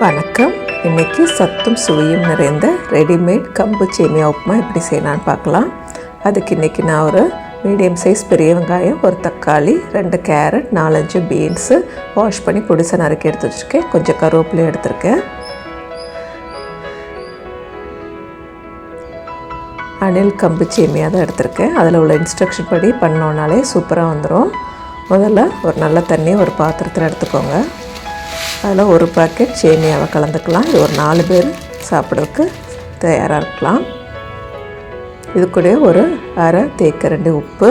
வணக்கம். இன்றைக்கி சத்தும் சுவையும் நிறைந்த ரெடிமேட் கம்பு சேமியா உப்புமா எப்படி செய்யலான்னு பார்க்கலாம். அதுக்கு இன்றைக்கி நான் ஒரு மீடியம் சைஸ் பெரிய வெங்காயம் ஒரு தக்காளி ரெண்டு கேரட் நாலஞ்சு பீன்ஸு வாஷ் பண்ணி பொடிசை நறுக்கி எடுத்து வச்சுருக்கேன். கொஞ்சம் கருவேப்பிலையும் எடுத்திருக்கேன். அணில் கம்பு சேமியா தான் எடுத்திருக்கேன். அதில் உள்ள இன்ஸ்ட்ரக்ஷன் படி பண்ணோன்னாலே சூப்பராக வந்துடும் முதல்ல ஒரு நல்ல தண்ணி ஒரு பாத்திரத்தில் எடுத்துக்கோங்க. அதில் ஒரு பாக்கெட் சேமியாவை கலந்துக்கலாம். இது ஒரு நாலு பேர் சாப்பிட்றதுக்கு தயாராக இருக்கலாம். இது கூட ஒரு அரை தேக்கரண்டி உப்பு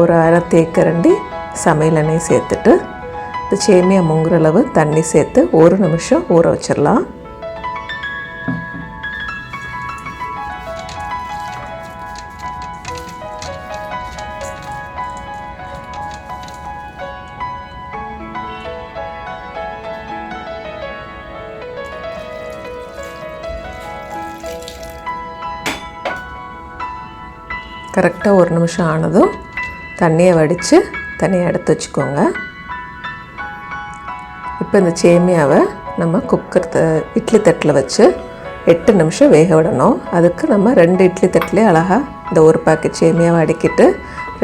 ஒரு அரை தேக்கரண்டி சமையல் எண்ணெய் சேர்த்துட்டு இந்த சேமியா முங்குற அளவு தண்ணி சேர்த்து ஒரு நிமிஷம் ஊற வச்சிடலாம். கரெக்டாக ஒரு நிமிஷம் ஆனதும் தண்ணியை வடித்து தனியாக எடுத்து வச்சுக்கோங்க. இப்போ இந்த சேமியாவை நம்ம குக்கர் த இட்லி தட்டில் வச்சு எட்டு நிமிஷம் வேக விடணும். அதுக்கு நம்ம ரெண்டு இட்லி தட்டிலே அழகாக இந்த ஒரு பாக்கெட் சேமியாவை அடிக்கிட்டு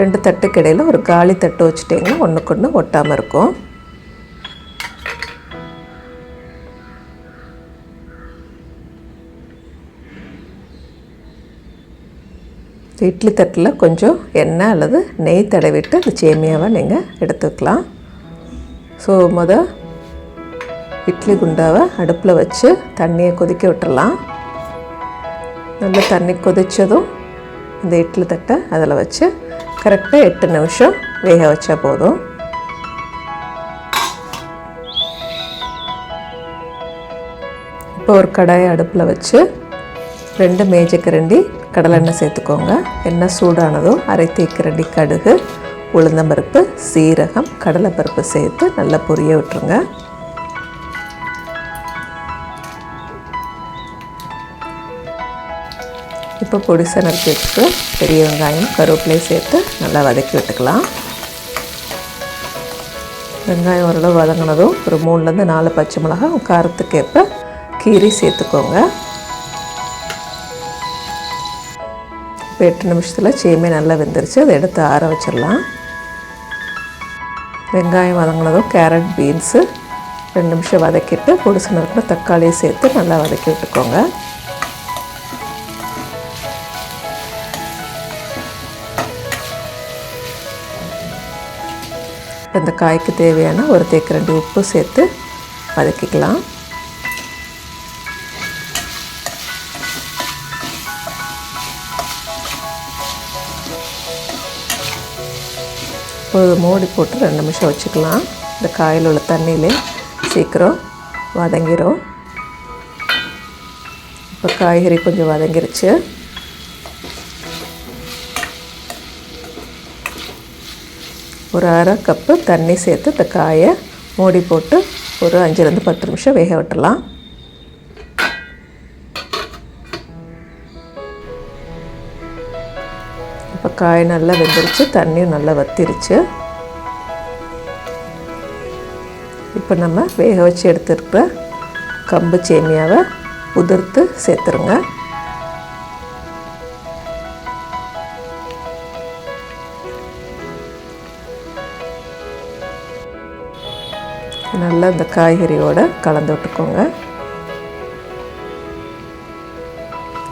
ரெண்டு தட்டுக்கு இடையில் ஒரு காலி தட்டு வச்சுட்டிங்கன்னா ஒன்றுக்கு ஒன்று ஒட்டாமல் இருக்கும். இட்லி தட்டில் கொஞ்சம் எண்ணெய் அல்லது நெய் தடவிட்டு அந்த சேமியாவை நீங்கள் எடுத்துக்கலாம். ஸோ மொதல் இட்லி குண்டாவை அடுப்பில் வச்சு தண்ணியை கொதிக்க விட்டுடலாம். நல்லா தண்ணி கொதித்ததும் இந்த இட்லி தட்டை அதில் வச்சு கரெக்டாக எட்டு நிமிஷம் வேக வச்சா போதும். இப்போ ஒரு கடாயை அடுப்பில் வச்சு ரெண்டு மேஜக்கரண்டி கடலெண்ணெய் சேர்த்துக்கோங்க. எண்ணெய் சூடானதும் அரை தேக்கரண்டி கடுகு உளுந்தம்பருப்பு சீரகம் கடலைப்பருப்பு சேர்த்து நல்லா பொரிய விட்டுருங்க. இப்போ பொடிசை நறுக்கி வச்சுட்டு பெரிய வெங்காயம் கருவேப்பிலையும் சேர்த்து நல்லா வதக்கி விட்டுக்கலாம். வெங்காயம் ஓரளவு வதங்கினதும் ஒரு மூணுலேருந்து நாலு பச்சை மிளகாய் காரத்துக்கு ஏற்ப கீரி சேர்த்துக்கோங்க. இப்போ எட்டு நிமிஷத்தில் சேமே நல்லா வெந்துருச்சு. அதை எடுத்து ஆற வச்சிடலாம். வெங்காயம் வதங்கினதும் கேரட் பீன்ஸு ரெண்டு நிமிஷம் வதக்கிட்டு பொடிசு நறுக்கிற தக்காளியை சேர்த்து நல்லா வதக்கி விட்டுக்கோங்க. இந்த காய்க்கு தேவையான ஒரு தேக்கு ரெண்டு உப்பு சேர்த்து வதக்கிக்கலாம். ஒரு மூடி போட்டு ரெண்டு நிமிஷம் வச்சுக்கலாம். இந்த காயில் உள்ள தண்ணியிலே சீக்கிரம் வதங்கிடும் இப்போ காய்கறி கொஞ்சம் வதங்கிருச்சு. ஒரு அரை கப்பு தண்ணி சேர்த்து இந்த காயை மூடி போட்டு ஒரு அஞ்சுலேருந்து பத்து நிமிஷம் வேக விட்டுலாம் இப்போ காய் நல்லா வெந்துருச்சு தண்ணியும் நல்லா வத்திருச்சு. இப்போ நம்ம வேக வச்சு எடுத்துருக்கிற கம்பு சேமியாவை உதிர்த்து சேர்த்துருங்க. நல்லா இந்த காய்கறியோடு கலந்து விட்டுக்கோங்க.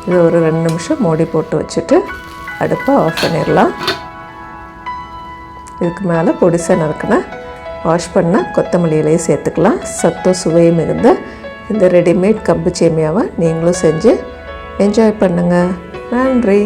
இது ஒரு ரெண்டு நிமிஷம் மூடி போட்டு வச்சுட்டு அடுப்பை ஆஃப் பண்ணிடலாம். இதுக்கு மேலே பொடிசை நறுக்குன வாஷ் பண்ண கொத்தமல்லியிலையும் சேர்த்துக்கலாம். சத்தம் சுவையும் மிகுந்த இந்த ரெடிமேட் கம்பு சேமியாவை நீங்களும் செஞ்சு என்ஜாய் பண்ணுங்கள் நன்றி.